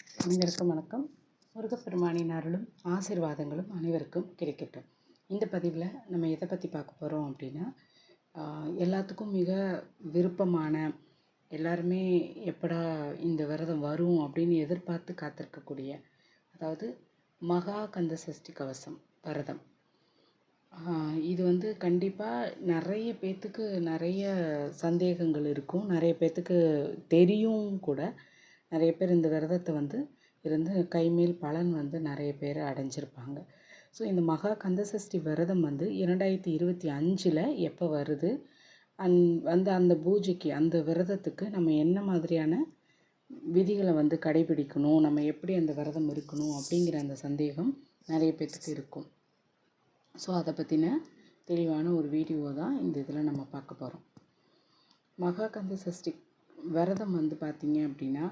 அனைவருக்கும் வணக்கம். முருகப்பெருமானின் அருளும் ஆசீர்வாதங்களும் அனைவருக்கும் கிடைக்கட்டும். இந்த பதிவில் நம்ம எதை பற்றி பார்க்க போகிறோம் அப்படின்னா எல்லாத்துக்கும் மிக விருப்பமான எல்லாருமே எப்படா இந்த விரதம் வரும் அப்படின்னு எதிர்பார்த்து காத்திருக்கக்கூடிய அதாவது மகா கந்த சஷ்டி கவசம் விரதம். இது வந்து கண்டிப்பாக நிறைய பேர்த்துக்கு நிறைய சந்தேகங்கள் இருக்கும். நிறைய பேர்த்துக்கு தெரியும் கூட. நிறைய பேர் இந்த விரதத்தை வந்து இருந்து கைமேல் பலன் வந்து நிறைய பேர் அடைஞ்சிருப்பாங்க. ஸோ இந்த மகா கந்தசஷ்டி விரதம் வந்து இரண்டாயிரத்தி இருபத்தி அஞ்சில் எப்போ வருது? அந் வந்து அந்த பூஜைக்கு அந்த விரதத்துக்கு நம்ம என்ன மாதிரியான விதிகளை வந்து கடைபிடிக்கணும்? நம்ம எப்படி அந்த விரதம் இருக்கணும்? அப்படிங்கிற அந்த சந்தேகம் நிறைய பேர்த்துக்கு இருக்கும். ஸோ அதை பற்றின தெளிவான ஒரு வீடியோ தான் இந்த இதில் நம்ம பார்க்க போகிறோம் மகாகந்த சஷ்டி விரதம் வந்து பார்த்திங்க அப்படின்னா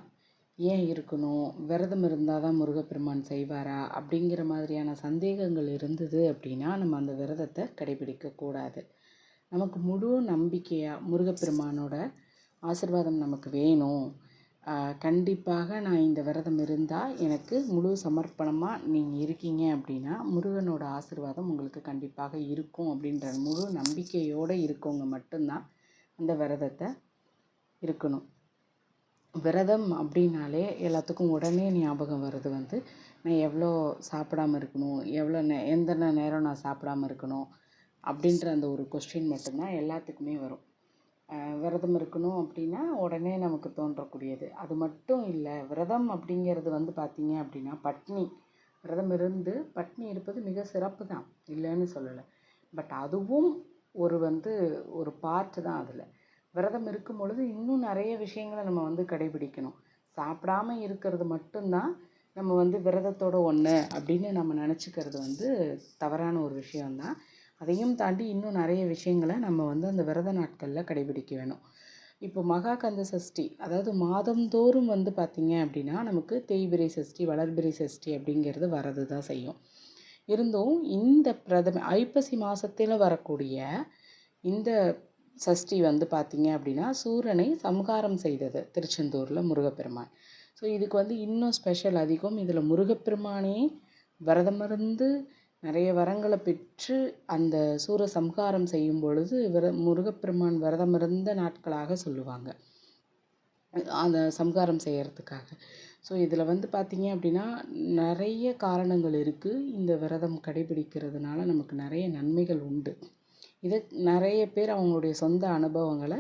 ஏன் இருக்கணும்? விரதம் இருந்தால் தான் முருகப்பெருமான் செய்வாரா? அப்படிங்கிற மாதிரியான சந்தேகங்கள் இருந்தது அப்படின்னா நம்ம அந்த விரதத்தை கடைபிடிக்கக்கூடாது நமக்கு முழு நம்பிக்கையாக முருகப்பெருமானோட ஆசிர்வாதம் நமக்கு வேணும். கண்டிப்பாக நான் இந்த விரதம் இருந்தால் எனக்கு முழு சமர்ப்பணமாக நீங்கள் இருக்கீங்க அப்படின்னா முருகனோட ஆசிர்வாதம் உங்களுக்கு கண்டிப்பாக இருக்கும் அப்படின்ற முழு நம்பிக்கையோடு இருக்கவங்க மட்டும்தான் அந்த விரதத்தை இருக்கணும். விரதம் அப்படின்னாலே எல்லாத்துக்கும் உடனே ஞாபகம் வருது வந்து நான் எவ்வளோ சாப்பிடாம இருக்கணும்? எவ்வளோ நே எந்த நேரம் நான் சாப்பிடாம இருக்கணும்? அப்படின்ற அந்த ஒரு கொஸ்டின் மட்டும்தான் எல்லாத்துக்குமே வரும். விரதம் இருக்கணும் அப்படின்னா உடனே நமக்கு தோன்றக்கூடியது. அது மட்டும் இல்லை விரதம் அப்படிங்கிறது வந்து பார்த்தீங்க அப்படின்னா பட்னி. விரதம் இருந்து பட்னி இருப்பது மிக சிறப்பு தான் இல்லைன்னு சொல்லலை. பட் அதுவும் ஒரு வந்து ஒரு பார்ட்டு தான் அதில். விரதம் இருக்கும் பொழுது இன்னும் நிறைய விஷயங்களை நம்ம வந்து கடைபிடிக்கணும். சாப்பிடாம இருக்கிறது மட்டும்தான் நம்ம வந்து விரதத்தோட ஒன்று அப்படின்னு நம்ம நினச்சிக்கிறது வந்து தவறான ஒரு விஷயந்தான் அதையும் தாண்டி இன்னும் நிறைய விஷயங்களை நம்ம வந்து அந்த விரத நாட்களில் கடைபிடிக்க வேணும். இப்போ மகா கந்த சஷ்டி அதாவது மாதந்தோறும் வந்து பார்த்திங்க அப்படின்னா நமக்கு தேய்பிரை சஷ்டி வளர்பிரை சஷ்டி அப்படிங்கிறது வரது தான் செய்யும். இருந்தும் இந்த பிரதம ஐப்பசி மாதத்தில் வரக்கூடிய இந்த சஷ்டி வந்து பார்த்திங்க அப்படின்னா சூரனை சம்ஹாரம் செய்தது திருச்செந்தூரில் முருகப்பெருமான். ஸோ இதுக்கு வந்து இன்னும் ஸ்பெஷல் அதிகம். இதில் முருகப்பெருமானே விரதமிருந்து நிறைய வரங்களை பெற்று அந்த சூர சம்ஹாரம் செய்யும் பொழுது விர முருகப்பெருமான் விரதமிருந்த நாட்களாக சொல்லுவாங்க. அந்த சம்ஹாரம் செய்கிறதுக்காக ஸோ இதில் வந்து பார்த்தீங்க அப்படின்னா நிறைய காரணங்கள் இருக்குது இந்த விரதம் கடைபிடிக்கிறதுனால நமக்கு நிறைய நன்மைகள் உண்டு. இதை நிறைய பேர் அவங்களுடைய சொந்த அனுபவங்களை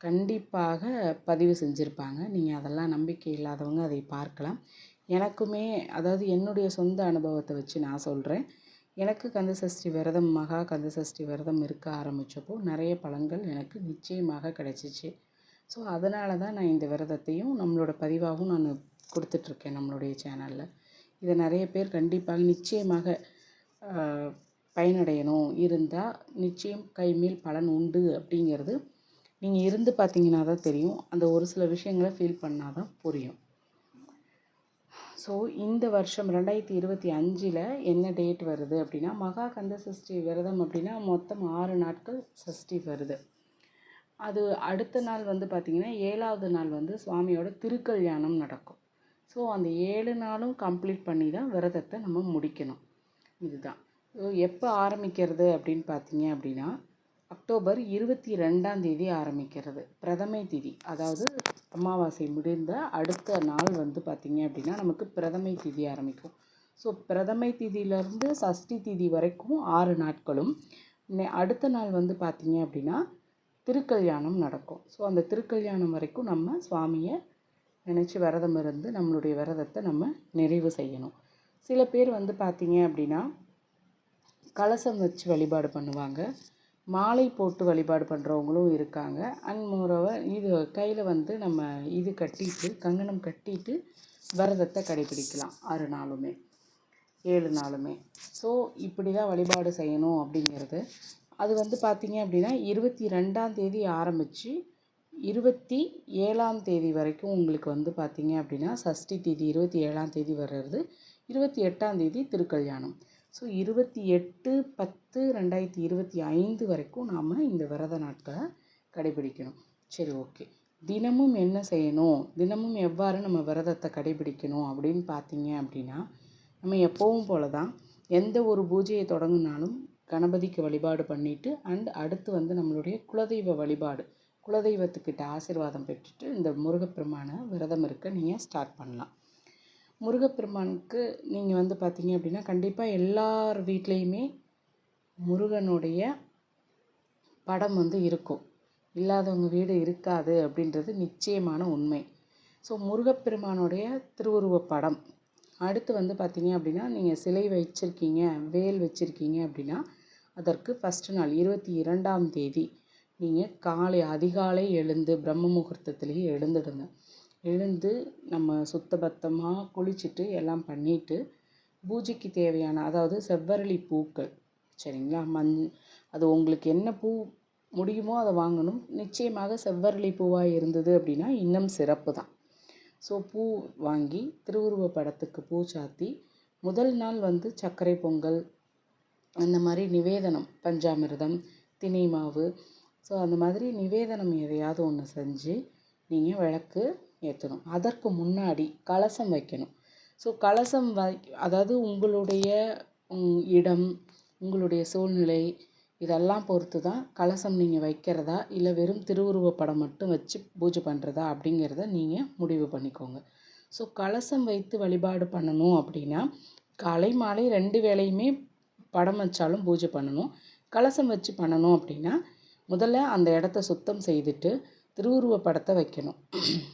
கண்டிப்பாக பதிவு செஞ்சுருப்பாங்க. நீங்கள் அதெல்லாம் நம்பிக்கை இல்லாதவங்க அதை பார்க்கலாம். எனக்குமே அதாவது என்னுடைய சொந்த அனுபவத்தை வச்சு நான் சொல்கிறேன் எனக்கு கந்தசஷ்டி விரதம் மகா கந்தசஷ்டி விரதம் இருக்க ஆரம்பித்தப்போ நிறைய பலன்கள் எனக்கு நிச்சயமாக கிடைச்சிச்சு. ஸோ அதனால தான் நான் இந்த விரதத்தையும் நம்மளோட பதிவாகவும் நான் கொடுத்துட்ருக்கேன் நம்மளுடைய சேனலில். இதை நிறைய பேர் கண்டிப்பாக நிச்சயமாக பயனடையணும். இருந்தால் நிச்சயம் கைமேல் பலன் உண்டு அப்படிங்கிறது நீங்கள் இருந்து பார்த்தீங்கன்னா தான் தெரியும். அந்த ஒரு சில விஷயங்களை ஃபீல் பண்ணால் தான் புரியும். ஸோ இந்த வருஷம் ரெண்டாயிரத்தி இருபத்தி அஞ்சில் என்ன டேட் வருது அப்படின்னா மகா கந்த சஷ்டி விரதம் அப்படின்னா மொத்தம் ஆறு நாட்கள் சஷ்டி வருது. அது அடுத்த நாள் வந்து பார்த்திங்கன்னா ஏழாவது நாள் வந்து சுவாமியோட திருக்கல்யாணம் நடக்கும். ஸோ அந்த ஏழு நாளும் கம்ப்ளீட் பண்ணி தான் விரதத்தை நம்ம முடிக்கணும். இதுதான். எப்போ ஆரம்பிக்கிறது அப்படின்னு பார்த்தீங்க அப்படின்னா அக்டோபர் இருபத்தி ரெண்டாம் தேதி ஆரம்பிக்கிறது. பிரதமை திதி. அதாவது அமாவாசை முடிந்த அடுத்த நாள் வந்து பார்த்திங்க அப்படின்னா நமக்கு பிரதமை திதி ஆரம்பிக்கும். ஸோ பிரதமை திதியிலேருந்து சஷ்டி திதி வரைக்கும் ஆறு நாட்களும் அடுத்த நாள் வந்து பார்த்திங்க அப்படின்னா திருக்கல்யாணம் நடக்கும். ஸோ அந்த திருக்கல்யாணம் வரைக்கும் நம்ம சுவாமியை நினச்சி விரதம் இருந்து நம்மளுடைய விரதத்தை நம்ம நிறைவு செய்யணும். சில பேர் வந்து பார்த்திங்க அப்படின்னா கலசம் வச்சு வழிபாடு பண்ணுவாங்க. மாலை போட்டு வழிபாடு பண்ணுறவங்களும் இருக்காங்க. அண்ட் மோரோவர் இது கையில் வந்து நம்ம இது கட்டிட்டு கங்கணம் கட்டிட்டு விரதத்தை கடைபிடிக்கலாம். ஆறு நாளுமே ஏழு நாளுமே. ஸோ இப்படி தான் வழிபாடு செய்யணும் அப்படிங்கிறது. அது வந்து பார்த்திங்க அப்படின்னா இருபத்தி ரெண்டாம் தேதி ஆரம்பித்து இருபத்தி ஏழாம் தேதி வரைக்கும் உங்களுக்கு வந்து பார்த்திங்க அப்படின்னா சஷ்டி தேதி இருபத்தி ஏழாம் தேதி வர்றது இருபத்தி எட்டாம் தேதி திருக்கல்யாணம். ஸோ இருபத்தி எட்டு பத்து ரெண்டாயிரத்தி இருபத்தி ஐந்து வரைக்கும் நாம் இந்த விரத நாட்களை கடைபிடிக்கணும். சரி ஓகே. தினமும் என்ன செய்யணும்? தினமும் எவ்வாறு நம்ம விரதத்தை கடைபிடிக்கணும் அப்படின்னு பார்த்தீங்க அப்படின்னா நம்ம எப்போவும் போல தான் எந்த ஒரு பூஜையை தொடங்கினாலும் கணபதிக்கு வழிபாடு பண்ணிவிட்டு அண்ட் அடுத்து வந்து நம்மளுடைய குலதெய்வ வழிபாடு. குலதெய்வத்துக்கிட்ட ஆசீர்வாதம் பெற்றுட்டு இந்த முருகப்பெருமான விரதம் இருக்க நீங்கள் ஸ்டார்ட் பண்ணலாம். முருகப்பெருமானுக்கு நீங்கள் வந்து பார்த்தீங்க அப்படின்னா கண்டிப்பாக எல்லார் வீட்லேயுமே முருகனுடைய படம் வந்து இருக்கும். இல்லாதவங்க வீடு இருக்காது அப்படின்றது நிச்சயமான உண்மை. ஸோ முருகப்பெருமானுடைய திருவுருவப் படம். அடுத்து வந்து பார்த்தீங்க அப்படின்னா நீங்கள் சிலை வச்சுருக்கீங்க வேல் வச்சுருக்கீங்க அப்படின்னா அதற்கு ஃபஸ்ட்டு நாள் இருபத்தி இரண்டாம் தேதி நீங்கள் காலை அதிகாலை எழுந்து பிரம்ம முகூர்த்தத்துலேயே எழுந்துடுங்க. எழுந்து நம்ம சுத்தபத்தமாக குளிச்சுட்டு எல்லாம் பண்ணிவிட்டு பூஜைக்கு தேவையான அதாவது செவ்வரளி பூக்கள் சரிங்களா? மஞ் அது உங்களுக்கு என்ன பூ முடியுமோ அதை வாங்கணும். நிச்சயமாக செவ்வரளி பூவாக இருந்தது அப்படின்னா இன்னும் சிறப்பு தான். ஸோ பூ வாங்கி திருவுருவ படத்துக்கு பூ சாத்தி முதல் நாள் வந்து சர்க்கரை பொங்கல் அந்த மாதிரி நிவேதனம் பஞ்சாமிர்தம் தினை மாவு ஸோ அந்த மாதிரி நிவேதனம் எதையாவது ஒன்று செஞ்சு நீங்கள் விளக்கு ஏற்றணும். அதற்கு முன்னாடி கலசம் வைக்கணும். ஸோ கலசம் வை அதாவது உங்களுடைய இடம் உங்களுடைய சூழ்நிலை இதெல்லாம் பொறுத்து தான் கலசம் நீங்கள் வைக்கிறதா இல்லை வெறும் திருவுருவப்படம் மட்டும் வச்சு பூஜை பண்ணுறதா அப்படிங்கிறத நீங்கள் முடிவு பண்ணிக்கோங்க. ஸோ கலசம் வைத்து வழிபாடு பண்ணணும் அப்படின்னா காலை மாலை ரெண்டு வேளையுமே படம் வச்சாலும் பூஜை பண்ணணும். கலசம் வச்சு பண்ணணும் அப்படின்னா முதல்ல அந்த இடத்த சுத்தம் செய்துட்டு திருவுருவ படத்தை வைக்கணும்.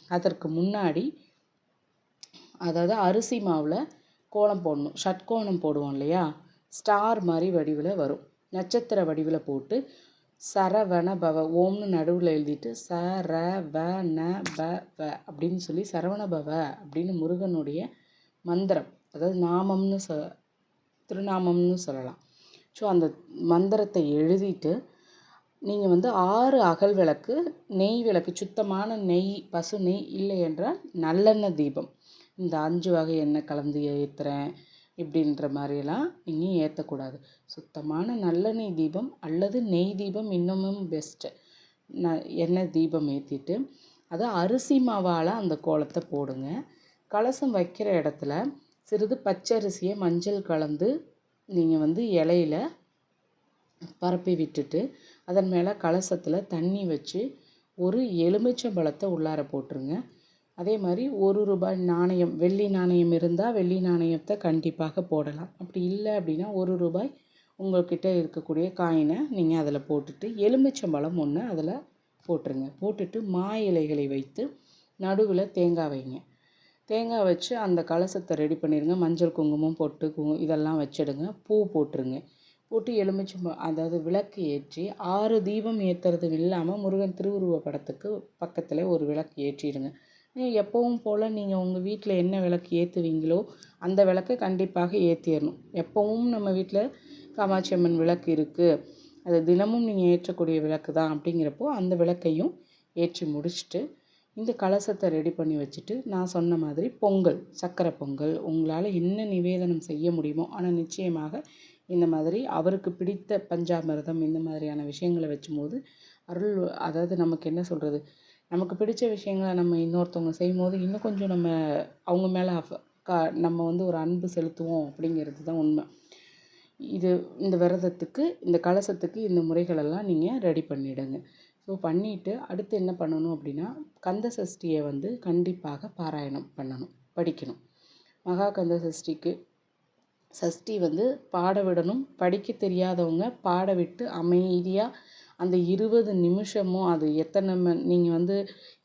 அதற்கு முன்னாடி அதாவது அரிசி மாவில் கோலம் போடணும். ஷட்கோணம் போடுவோம் இல்லையா? ஸ்டார் மாதிரி வடிவில் வரும். நட்சத்திர வடிவில் போட்டு சரவண பவ ஓம்னு நடுவில் எழுதிட்டு ச ர வ ந ப வ அப்படின்னு சொல்லி சரவண பவ அப்படின்னு முருகனுடைய மந்திரம். அதாவது நாமம்னு சொ திருநாமம்னு சொல்லலாம். ஸோ அந்த மந்திரத்தை எழுதிட்டு நீங்கள் வந்து ஆறு அகல் விளக்கு நெய் விளக்கு சுத்தமான நெய் பசு நெய் இல்லை என்றால் நல்லெண்ணெய் தீபம். இந்த அஞ்சு வகை எண்ணெய் கலந்து ஏற்றுறேன் இப்படின்ற மாதிரியெல்லாம் நீங்கள் ஏற்றக்கூடாது சுத்தமான நல்லெண்ணெய் தீபம் அல்லது நெய் தீபம் இன்னமும் பெஸ்ட்டு ந எண்ணெய் தீபம் ஏற்றிட்டு அதை அரிசி மாவால் அந்த கோலத்தை போடுங்க. கலசம் வைக்கிற இடத்துல சிறிது பச்சரிசியை மஞ்சள் கலந்து நீங்கள் வந்து இலையில பரப்பி விட்டுட்டு அதன் மேலே கலசத்தில் தண்ணி வச்சு ஒரு எலுமிச்சம்பழத்தை உள்ளார போட்டுருங்க. அதே மாதிரி ஒரு ரூபாய் நாணயம் வெள்ளி நாணயம் இருந்தால் வெள்ளி நாணயத்தை கண்டிப்பாக போடலாம். அப்படி இல்லை அப்படின்னா ஒரு ரூபாய் உங்கள்கிட்ட இருக்கக்கூடிய காயினை நீங்கள் அதில் போட்டுட்டு எலுமிச்சம்பழம் ஒன்று அதில் போட்டுருங்க. போட்டுட்டு மா இலைகளை வைத்து நடுவில் தேங்காய் வைங்க. தேங்காய் வச்சு அந்த கலசத்தை ரெடி பண்ணிடுங்க மஞ்சள் குங்குமம் போட்டு குங்கு இதெல்லாம் வச்சிடுங்க. பூ போட்டுருங்க. போட்டு எலுமிச்சம்பழம் அதாவது விளக்கு ஏற்றி ஆறு தீபம் ஏற்றுறது இல்லாமல் முருகன் திருவுருவ படத்துக்கு பக்கத்தில் ஒரு விளக்கு ஏற்றிடுங்க. எப்பவும் போல் நீங்கள் உங்கள் வீட்டில் என்ன விளக்கு ஏற்றுவீங்களோ அந்த விளக்கை கண்டிப்பாக ஏற்றிடணும் எப்போவும் நம்ம வீட்டில் காமாட்சி அம்மன் விளக்கு இருக்குது அது தினமும் நீங்கள் ஏற்றக்கூடிய விளக்கு தான் அப்படிங்கிறப்போ அந்த விளக்கையும் ஏற்றி முடிச்சுட்டு இந்த கலசத்தை ரெடி பண்ணி வச்சுட்டு நான் சொன்ன மாதிரி பொங்கல் சக்கரை பொங்கல் உங்களால் என்ன நிவேதனம் செய்ய முடியுமோ ஆனால் நிச்சயமாக இந்த மாதிரி அவருக்கு பிடித்த பஞ்சாமிர்தம் இந்த மாதிரியான விஷயங்களை வச்சும்போது அருள் அதாவது நமக்கு என்ன சொல்கிறது நமக்கு பிடிச்ச விஷயங்களை நம்ம இன்னொருத்தவங்க செய்யும்போது இன்னும் கொஞ்சம் நம்ம அவங்க மேலே அஃப் க நம்ம வந்து ஒரு அன்பு செலுத்துவோம் அப்படிங்கிறது தான் உண்மை. இது இந்த விரதத்துக்கு இந்த கலசத்துக்கு இந்த முறைகளெல்லாம் நீங்கள் ரெடி பண்ணிவிடுங்க ஸோ பண்ணிவிட்டு அடுத்து என்ன பண்ணணும் அப்படின்னா கந்த சஷ்டியை வந்து கண்டிப்பாக பாராயணம் பண்ணணும் படிக்கணும். மகா கந்த சஷ்டிக்கு சஷ்டி வந்து பாட விடணும். படிக்க தெரியாதவங்க பாட விட்டு அமைதியாக அந்த இருபது நிமிஷமும் அது எத்தனை மண் நீங்கள் வந்து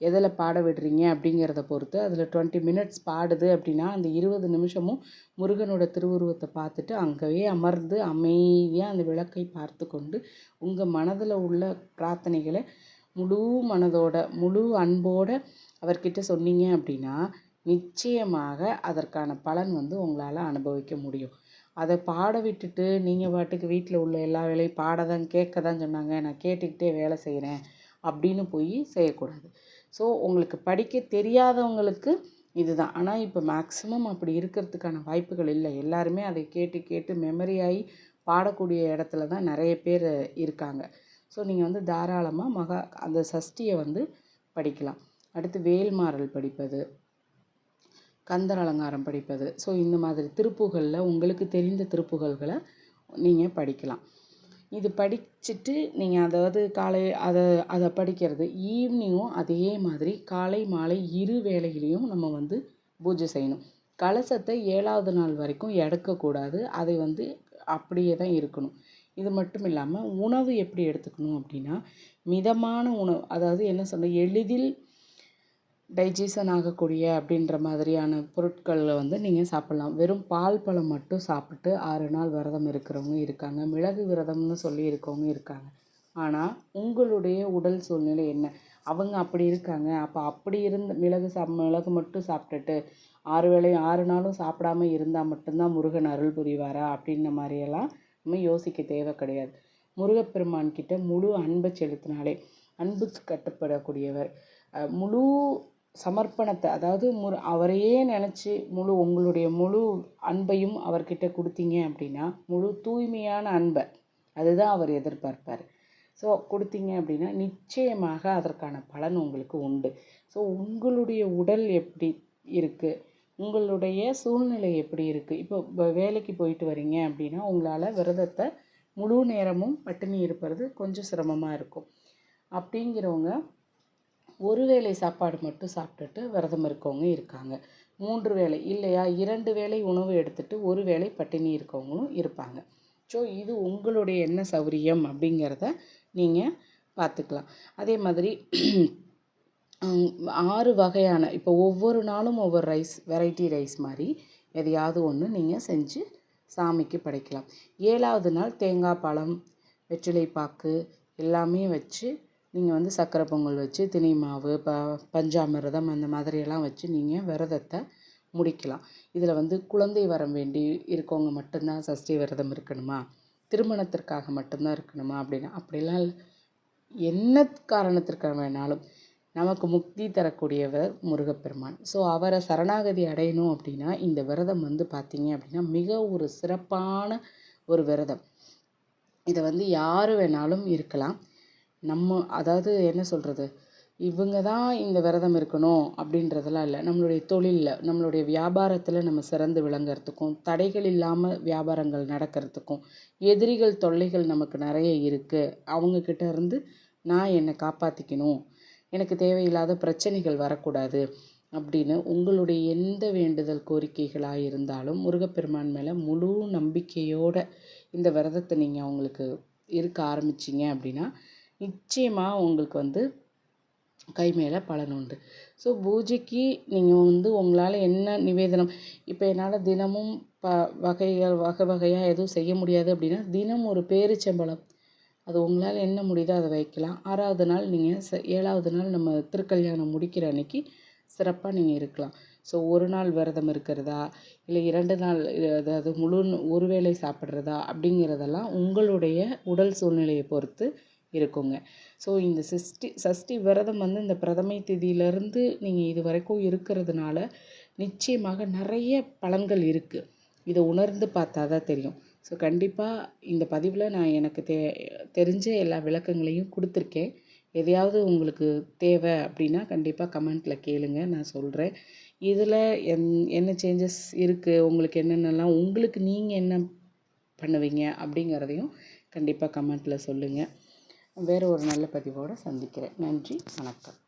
எதில் பாட விடுறீங்க அப்படிங்கிறத பொறுத்து அதில் டுவெண்ட்டி மினிட்ஸ் பாடுது அப்படின்னா அந்த இருபது நிமிஷமும் முருகனோட திருவுருவத்தை பார்த்துட்டு அங்கேயே அமர்ந்து அமைதியாக அந்த விளக்கை பார்த்து கொண்டு உங்கள் மனதில் உள்ள பிரார்த்தனைகளை முழு மனதோட முழு அன்போடு அவர்கிட்ட சொன்னீங்க அப்படின்னா நிச்சயமாக அதற்கான பலன் வந்து உங்களால் அனுபவிக்க முடியும். அதை பாட விட்டுட்டு நீங்கள் பாட்டுக்கு வீட்டில் உள்ள எல்லா வேலையும் பாட தான் கேட்க தான் சொன்னாங்க. நான் கேட்டுக்கிட்டே வேலை செய்கிறேன் அப்படின்னு போய் செய்யக்கூடாது. ஸோ உங்களுக்கு படிக்க தெரியாதவங்களுக்கு இதுதான். ஆனால் இப்போ மேக்ஸிமம் அப்படி இருக்கிறதுக்கான வாய்ப்புகள் இல்லை. எல்லாருமே அதை கேட்டு கேட்டு மெமரி ஆகி பாடக்கூடிய இடத்துல தான் நிறைய பேர் இருக்காங்க. ஸோ நீங்கள் வந்து தாராளமாக மகா அந்த சஷ்டியை வந்து படிக்கலாம். அடுத்து வேல்மாறல் படிப்பது. கந்தர் அலங்காரம் படிப்பது. ஸோ இந்த மாதிரி திருப்புகளில் உங்களுக்கு தெரிந்த திருப்புகள்களை நீங்கள் படிக்கலாம். இது படிச்சுட்டு நீங்கள் அதாவது காலை அதை அதை படிக்கிறது. ஈவினிங்கும் அதே மாதிரி காலை மாலை இரு வேளையிலையும் நம்ம வந்து பூஜை செய்யணும். கலசத்தை ஏழாவது நாள் வரைக்கும் எடுக்கக்கூடாது. அதை வந்து அப்படியே தான் இருக்கணும். இது மட்டும் இல்லாமல் உணவு எப்படி எடுத்துக்கணும் அப்படின்னா மிதமான உணவு அதாவது என்ன சொல்ல எளிதில் டைஜஷன் ஆகக்கூடிய அப்படின்ற மாதிரியான பொருட்களில் வந்து நீங்கள் சாப்பிட்லாம். வெறும் பால் பழம் மட்டும் சாப்பிட்டு ஆறு நாள் விரதம் இருக்கிறவங்க இருக்காங்க. மிளகு விரதம்னு சொல்லி இருக்கவங்க இருக்காங்க. ஆனால் உங்களுடைய உடல் சூழ்நிலை என்ன? அவங்க அப்படி இருக்காங்க. அப்போ அப்படி இருந்த மிளகு சாப் மிளகு மட்டும் சாப்பிட்டுட்டு ஆறு வேளையும் ஆறு நாளும் சாப்பிடாம இருந்தால் மட்டும்தான் முருகன் அருள் புரிவாரா? அப்படின்ன மாதிரியெல்லாம் நம்ம யோசிக்க தேவை கிடையாது. முருகப்பெருமான் கிட்ட முழு அன்பை செலுத்தினாலே அன்புக்கு கட்டுப்படக்கூடியவர். முழு சமர்ப்பணத்தை அதாவது முரு அவரையே நினச்சி முழு உங்களுடைய முழு அன்பையும் அவர்கிட்ட கொடுத்தீங்க அப்படின்னா முழு தூய்மையான அன்பை அதுதான் அவர் எதிர்பார்ப்பார். ஸோ கொடுத்தீங்க அப்படின்னா நிச்சயமாக அதற்கான பலன் உங்களுக்கு உண்டு. ஸோ உங்களுடைய உடல் எப்படி இருக்குது உங்களுடைய சூழ்நிலை எப்படி இருக்குது இப்போ வேலைக்கு போயிட்டு வரீங்க அப்படின்னா உங்களால் விரதத்தை முழு நேரமும் பட்டினி இருப்பது கொஞ்சம் சிரமமாக இருக்கும். அப்படிங்கிறவங்க ஒரு வேளை சாப்பாடு மட்டும் சாப்பிட்டுட்டு விரதம் இருக்கவங்க இருக்காங்க. மூன்று வேளை இல்லையா? இரண்டு வேளை உணவு எடுத்துகிட்டு ஒரு வேளை பட்டினி இருக்கவங்களும் இருப்பாங்க. ஸோ இது உங்களுடைய என்ன சௌரியம் அப்படிங்கிறத நீங்கள் பார்த்துக்கலாம் அதே மாதிரி ஆறு வகையான இப்போ ஒவ்வொரு நாளும் ஒவ்வொரு ரைஸ் வெரைட்டி ரைஸ் மாதிரி எதையாவது ஒன்று நீங்கள் செஞ்சு சாமிக்கு படைக்கலாம். ஏழாவது நாள் தேங்காய் பழம் வெற்றிலை பாக்கு எல்லாமே வச்சு நீங்கள் வந்து சக்கரை பொங்கல் வச்சு தினை மாவு ப பஞ்சாமிர்தம் அந்த மாதிரியெல்லாம் வச்சு நீங்கள் விரதத்தை முடிக்கலாம். இதில் வந்து குழந்தை வரம் வேண்டி இருக்கவங்க மட்டும்தான் சஷ்டி விரதம் இருக்கணுமா? திருமணத்திற்காக மட்டும்தான் இருக்கணுமா? அப்படின்னா. அப்படிலாம் இல்லை என்ன காரணத்திற்காக வேணாலும் நமக்கு முக்தி தரக்கூடியவர் முருகப்பெருமான். ஸோ அவரை சரணாகதி அடையணும் அப்படின்னா இந்த விரதம் வந்து பார்த்திங்க அப்படின்னா மிக ஒரு சிறப்பான ஒரு விரதம். இதை வந்து யார் வேணாலும் இருக்கலாம். நம்ம அதாவது என்ன சொல்கிறது இவங்க தான் இந்த விரதம் இருக்கணும் அப்படின்றதெல்லாம் இல்லை. நம்மளுடைய தொழிலில் நம்மளுடைய வியாபாரத்தில் நம்ம சிறந்து விளங்குறதுக்கும் தடைகள் இல்லாமல் வியாபாரங்கள் நடக்கிறதுக்கும் எதிரிகள் தொல்லைகள் நமக்கு நிறைய இருக்குது அவங்கக்கிட்ட இருந்து நான் என்னை காப்பாற்றிக்கணும் எனக்கு தேவையில்லாத பிரச்சனைகள் வரக்கூடாது அப்படின்னு உங்களுடைய எந்த வேண்டுதல் கோரிக்கைகளாக இருந்தாலும் முருகப்பெருமான் மேலே முழு நம்பிக்கையோடு இந்த விரதத்தை நீங்கள் அவங்களுக்கு இருக்க ஆரம்பிச்சிங்க அப்படின்னா நிச்சயமாக உங்களுக்கு வந்து கை மேலே பலன் உண்டு. ஸோ பூஜைக்கு நீங்கள் வந்து உங்களால் என்ன நிவேதனம்? இப்போ என்னால் தினமும் ப வகைகள் வகை வகையாக எதுவும் செய்ய முடியாது அப்படின்னா தினம் ஒரு பேரிச்சம்பழம். அது உங்களால் என்ன முடியுதோ அதை வைக்கலாம். ஆறாவது நாள் நீங்கள் ச ஏழாவது நாள் நம்ம திருக்கல்யாணம் முடிக்கிற அன்னைக்கு சிறப்பாக நீங்கள் இருக்கலாம். ஸோ ஒரு நாள் விரதம் இருக்கிறதா? இல்லை இரண்டு நாள் அதாவது முழு ஒரு வேளை சாப்பிட்றதா? அப்படிங்கிறதெல்லாம் உங்களுடைய உடல் சூழ்நிலையை பொறுத்து இருக்குங்க. ஸோ இந்த சஷ்டி சஷ்டி விரதம் வந்து இந்த பிரதமை திதியிலேருந்து நீங்கள் இது வரைக்கும் இருக்கிறதுனால நிச்சயமாக நிறைய பலன்கள் இருக்குது இதை உணர்ந்து பார்த்தா தான் தெரியும். ஸோ கண்டிப்பாக இந்த பதிவில் நான் எனக்கு தே தெரிஞ்ச எல்லா விளக்கங்களையும் கொடுத்துருக்கேன். எதையாவது உங்களுக்கு தேவை அப்படின்னா கண்டிப்பாக கமெண்ட்டில் கேளுங்க நான் சொல்கிறேன் இதில் என் என்ன சேஞ்சஸ் இருக்குது உங்களுக்கு என்னென்னலாம் உங்களுக்கு நீங்கள் என்ன பண்ணுவீங்க அப்படிங்கிறதையும் கண்டிப்பாக கமெண்ட்டில் சொல்லுங்கள் வேறு ஒரு நல்ல பதிவோடு சந்திக்கிறேன். நன்றி வணக்கம்.